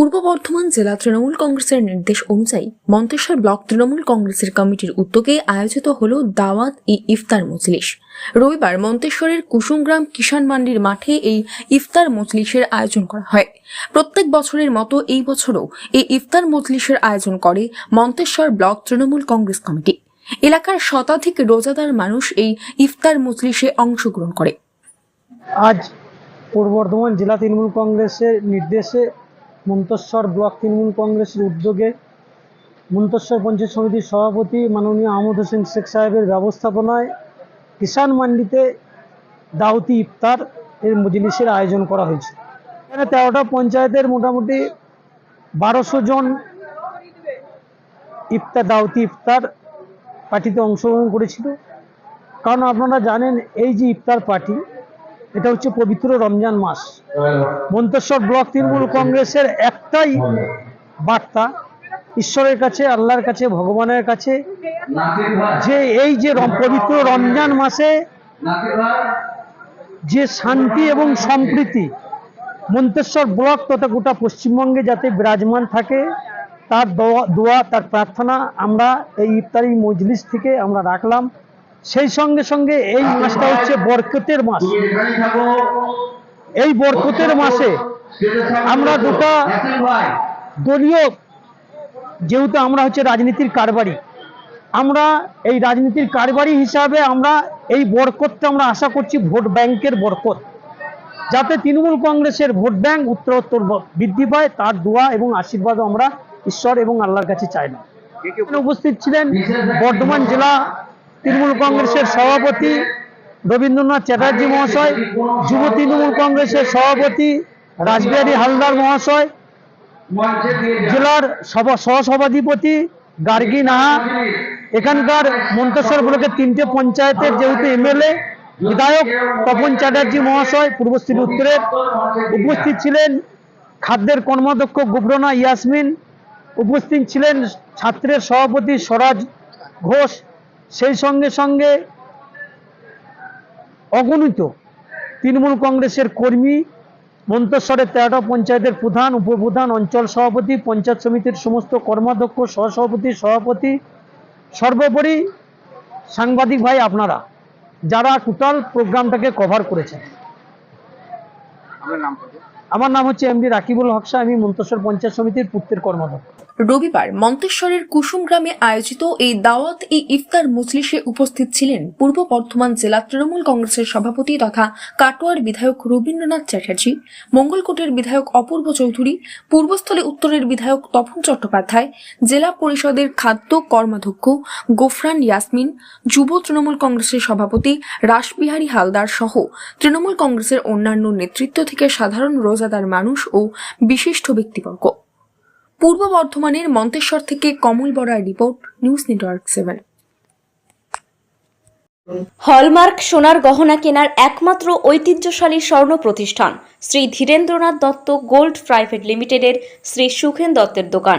পূর্ব বর্ধমান জেলা তৃণমূল কংগ্রেসের নির্দেশ অনুযায়ী মন্তেশ্বর ব্লক তৃণমূল কংগ্রেসের কমিটির উদ্যোগে আয়োজিত হল দাওয়াত ই ইফতার মজলিস। রবিবার মন্তেশ্বরের কুসুমগ্রাম কিষাণ মান্ডির মাঠে এই ইফতার মজলিসের আয়োজন করা হয়। প্রত্যেক বছরের মতো এই বছরও এই ইফতার মজলিসের আয়োজন করে Manteswar block Trinamool Congress committee. এলাকার শতাধিক রোজাদার মানুষ এই ইফতার মজলিসে অংশগ্রহণ করে। আজ পূর্ব বর্ধমান জেলা তৃণমূল কংগ্রেসের নির্দেশে মন্তেশ্বর ব্লক তৃণমূল কংগ্রেসের উদ্যোগে মন্তেশ্বর পঞ্চায়েত সমিতির সভাপতি মাননীয় আহমদ হোসেন শেখ সাহেবের ব্যবস্থাপনায় কিষাণ মান্ডিতে দাউতি ইফতার এর মজলিসের আয়োজন করা হয়েছে। এখানে তেরোটা পঞ্চায়েতের মোটামুটি বারোশো জন ইফতার, দাউতি ইফতার পার্টিতে অংশগ্রহণ করেছিল। কারণ আপনারা জানেন, এই যে ইফতার পার্টি এটা হচ্ছে পবিত্র রমজান মাস। মন্তেশ্বর ব্লক তৃণমূল কংগ্রেসের একটাই বার্তা, ঈশ্বরের কাছে, আল্লাহর কাছে, ভগবানের কাছে, যে এই যে পবিত্র রমজান মাসে যে শান্তি এবং সম্প্রীতি মন্তেশ্বর ব্লক তথা গোটা পশ্চিমবঙ্গে যাতে বিরাজমান থাকে, তার দোয়া, তার প্রার্থনা আমরা এই ইফতারি মজলিস থেকে আমরা রাখলাম। সেই সঙ্গে সঙ্গে এই মাসটা হচ্ছে বরকতের মাস। এই বরকতের মাসে আমরা দুটা দলীয় যেহেতু আমরা হচ্ছে রাজনীতির কারবারি আমরা এই রাজনীতির কারবারি হিসাবে আমরা এই বরকতটা আমরা আশা করছি ভোট ব্যাংকের বরকত যাতে তৃণমূল কংগ্রেসের ভোট ব্যাংক উত্তরোত্তর বৃদ্ধি পায় তার দোয়া এবং আশীর্বাদও আমরা ঈশ্বর এবং আল্লাহর কাছে চাই না। উপস্থিত ছিলেন বর্ধমান জেলা তৃণমূল কংগ্রেসের সভাপতি রবীন্দ্রনাথ চ্যাটার্জি মহাশয়, যুব তৃণমূল কংগ্রেসের সভাপতি রাসবিহারী হালদার মহাশয়, জেলার সভা, সহসভাধিপতি গার্গী নাহা, এখানকার মন্তেশ্বর ব্লকের তিনটে পঞ্চায়েতের যেহেতু এমএলএ, বিধায়ক তপন চ্যাটার্জি মহাশয় পূর্বস্থলী উত্তরের উপস্থিত ছিলেন খাদ্যের কর্মাধ্যক্ষ গুবরনা ইয়াসমিন, উপস্থিত ছিলেন ছাত্রের সভাপতি স্বরাজ ঘোষ সেই সঙ্গে সঙ্গে অগণিত তৃণমূল কংগ্রেসের কর্মী, মন্তেশ্বরের তেরোটা পঞ্চায়েতের প্রধান, উপপ্রধান, অঞ্চল সভাপতি, পঞ্চায়েত সমিতির সমস্ত কর্মাধ্যক্ষ, সহসভাপতি, সভাপতি, সর্বোপরি সাংবাদিক ভাই আপনারা, যারা টোটাল প্রোগ্রামটাকে কভার করেছেন। আমার নাম হচ্ছে এমডি রাকিবুল হকসা আমি মন্তেশ্বর পঞ্চায়েত সমিতির পূর্তের কর্মাধ্যক্ষ রবিবার মন্তেশ্বরের কুসুম গ্রামে আয়োজিত এই দাওয়াত ই ইফতার মজলিসে উপস্থিত ছিলেন পূর্ব বর্ধমান জেলা তৃণমূল কংগ্রেসের সভাপতি তথা কাটোয়ার বিধায়ক রবীন্দ্রনাথ চ্যাটার্জি, মঙ্গলকোটের বিধায়ক অপূর্ব চৌধুরী, পূর্বস্থলী উত্তরের বিধায়ক তপন চট্টোপাধ্যায়, জেলা পরিষদের খাদ্য কর্মাধ্যক্ষ গোফরান ইয়াসমিন, যুব তৃণমূল কংগ্রেসের সভাপতি রাসবিহারী হালদার সহ তৃণমূল কংগ্রেসের অন্যান্য নেতৃত্ব থেকে সাধারণ রোজাদার মানুষ ও বিশিষ্ট ব্যক্তিবর্গ। পূর্ব বর্ধমানের মন্তেশ্বর থেকে Kamal Barar report, news network seven. Hallmark সোনার গহনা কেনার একমাত্র ঐতিহ্যশালী স্বর্ণ প্রতিষ্ঠান শ্রী ধীরেন্দ্রনাথ দত্ত গোল্ড প্রাইভেট লিমিটেডের শ্রী সুখেন দত্তের দোকান।